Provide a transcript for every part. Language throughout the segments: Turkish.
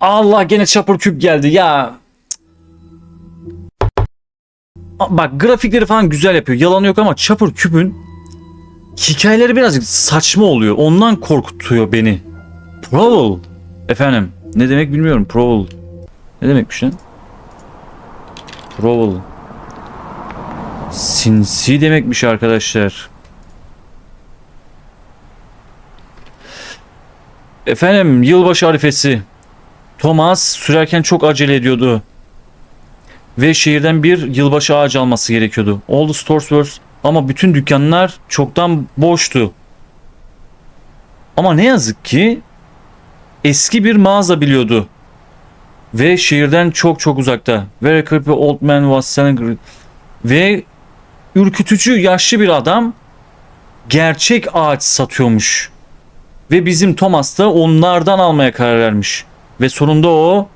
Allah gene çapur küp geldi ya. Bak grafikleri falan güzel yapıyor. Yalan yok ama çapur küpün hikayeleri birazcık saçma oluyor. Ondan korkutuyor beni. Prowl. Efendim ne demek bilmiyorum. Prowl. Ne demekmiş lan? Prowl. Sinsi demekmiş arkadaşlar. Efendim yılbaşı arifesi. Thomas sürerken çok acele ediyordu. Ve şehirden bir yılbaşı ağacı alması gerekiyordu. All the stores were ama bütün dükkanlar çoktan boştu. Ama ne yazık ki eski bir mağaza biliyordu. Ve şehirden çok çok uzakta. Very creepy old man was selling ve ürkütücü yaşlı bir adam gerçek ağaç satıyormuş. Ve bizim Thomas da onlardan almaya karar vermiş. Ve sonunda o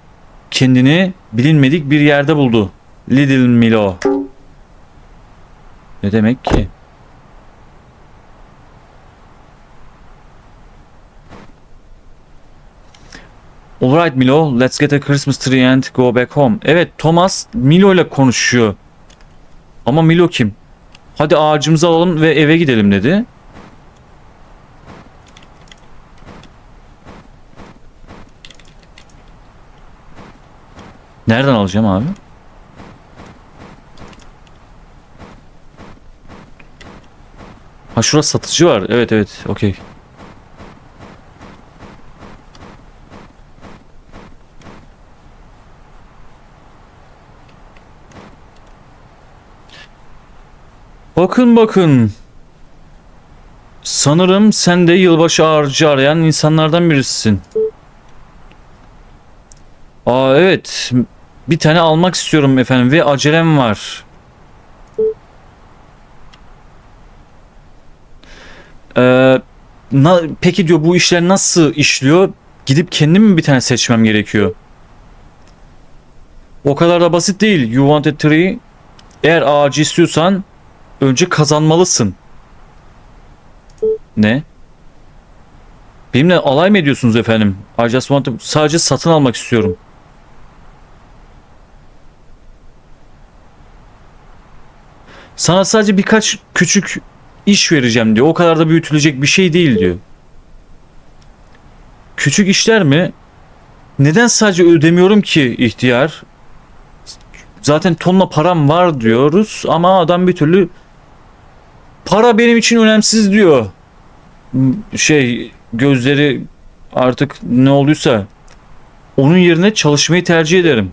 kendini bilinmedik bir yerde buldu. Little Milo. Ne demek ki? Alright Milo, let's get a Christmas tree and go back home. Evet Thomas Milo ile konuşuyor. Ama Milo kim? Hadi ağacımızı alalım ve eve gidelim dedi. Nereden alacağım abi? Ha şurada satıcı var. Evet evet. Okey. Bakın bakın. Sanırım sen de yılbaşı ağacı arayan insanlardan birisin. Aa evet. Bir tane almak istiyorum efendim ve acelem var. Ee, na- peki diyor bu işler nasıl işliyor? Gidip kendim mi bir tane seçmem gerekiyor? O kadar da basit değil. You want a tree? Eğer ağacı istiyorsan önce kazanmalısın. Ne? Benimle alay mı ediyorsunuz efendim? I just want to... Sadece satın almak istiyorum. Sana sadece birkaç küçük iş vereceğim diyor. O kadar da büyütülecek bir şey değil diyor. Küçük işler mi? Neden sadece ödemiyorum ki ihtiyar? Zaten tonla param var diyoruz ama adam bir türlü para benim için önemsiz diyor. Şey gözleri artık ne olduysa onun yerine çalışmayı tercih ederim.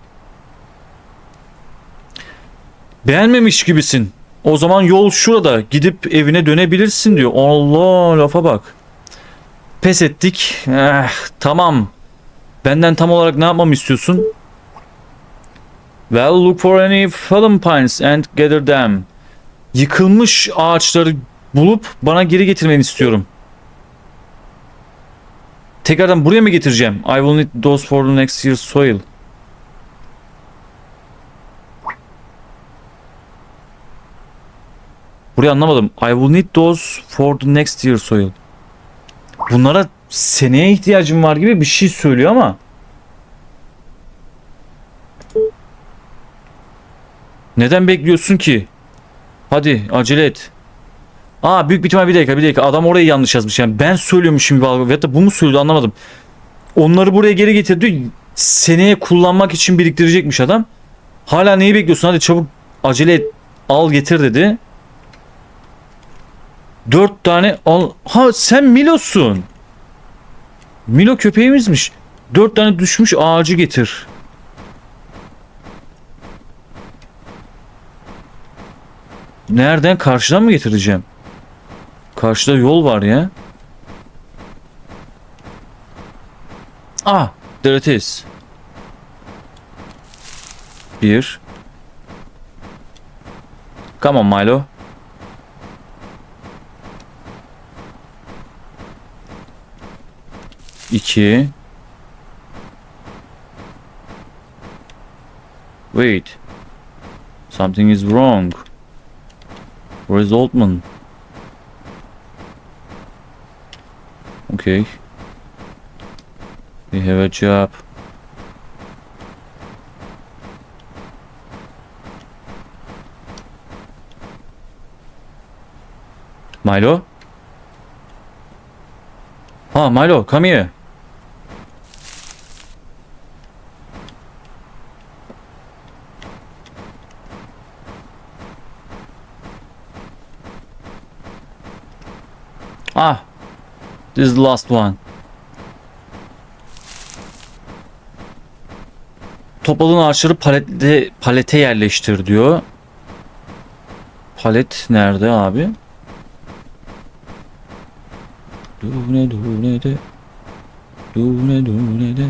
Beğenmemiş gibisin. O zaman yol şurada. Gidip evine dönebilirsin diyor. Allah lafa bak. Pes ettik. Eh, tamam. Benden tam olarak ne yapmamı istiyorsun? Well, look for any fallen pines and gather them. Yıkılmış ağaçları bulup bana geri getirmeni istiyorum. Tekrardan buraya mı getireceğim? I will need those for the next year's soil. Burayı anlamadım. I will need those for the next year soil. Bunlara seneye ihtiyacım var gibi bir şey söylüyor ama. Neden bekliyorsun ki? Hadi acele et. Aa büyük bir ihtimal bir dakika bir dakika adam orayı yanlış yazmış yani ben söylüyormuşum gibi ya da bu mu söylüyordu anlamadım. Onları buraya geri getirdi seneye kullanmak için biriktirecekmiş adam. Hala neyi bekliyorsun hadi çabuk acele et al getir dedi. Dört tane al. Ha sen Milo'sun. Milo köpeğimizmiş. Dört tane düşmüş ağacı getir. Nereden? Karşıdan mı getireceğim? Karşıda yol var ya. Ah, there. Bir. Come on Milo. 2 Wait. Something is wrong. Where is Altman? Okay. We have a job. Milo? Ah, Milo, come here. Ah. This is the last one. Topladığın ağaçları palette, palete yerleştir diyor. Palet nerede abi? Dune dune de. Dune dune de.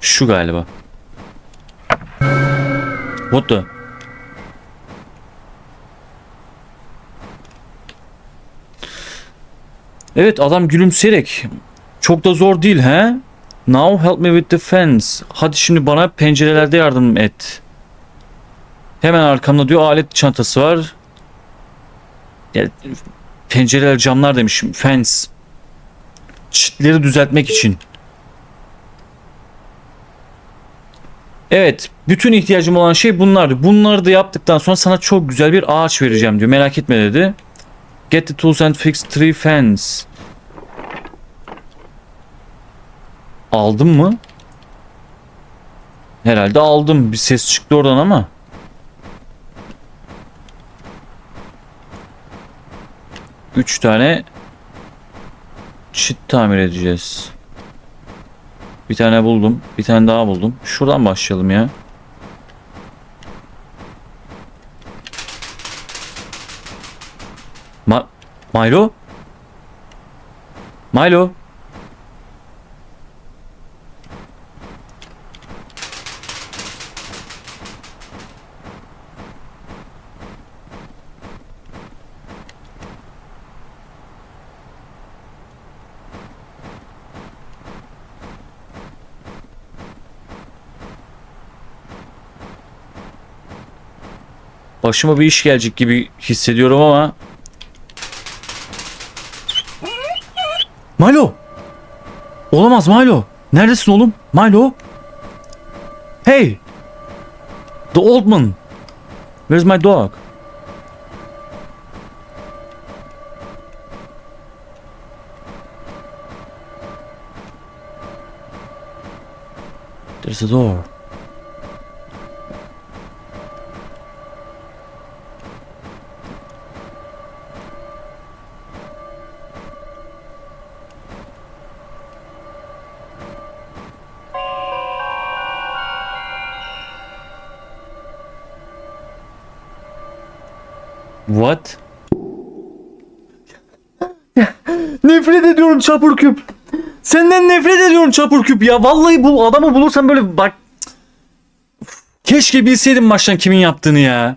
Şu galiba. What the? Evet adam gülümseyerek. Çok da zor değil he? Now help me with the fence. Hadi şimdi bana pencerelerde yardım et. Hemen arkamda diyor alet çantası var. Ya, pencereler camlar demiş. Fence. Çitleri düzeltmek için. Evet. Bütün ihtiyacım olan şey bunlardı. Bunları da yaptıktan sonra sana çok güzel bir ağaç vereceğim diyor. Merak etme dedi. Get the tools and fix tree fence. Aldım mı? Herhalde aldım. Bir ses çıktı oradan ama. Üç tane çit tamir edeceğiz. Bir tane buldum. Bir tane daha buldum. Şuradan başlayalım ya. Milo? Milo? Başıma bir iş gelecek gibi hissediyorum ama Milo! Olamaz Milo. Neredesin oğlum? Milo? Hey! The old man. Where's my dog? There's a door. What? nefret ediyorum çapur küp. Senden nefret ediyorum çapur küp ya. Vallahi bu adamı bulursam böyle bak. Keşke bilseydim baştan kimin yaptığını ya.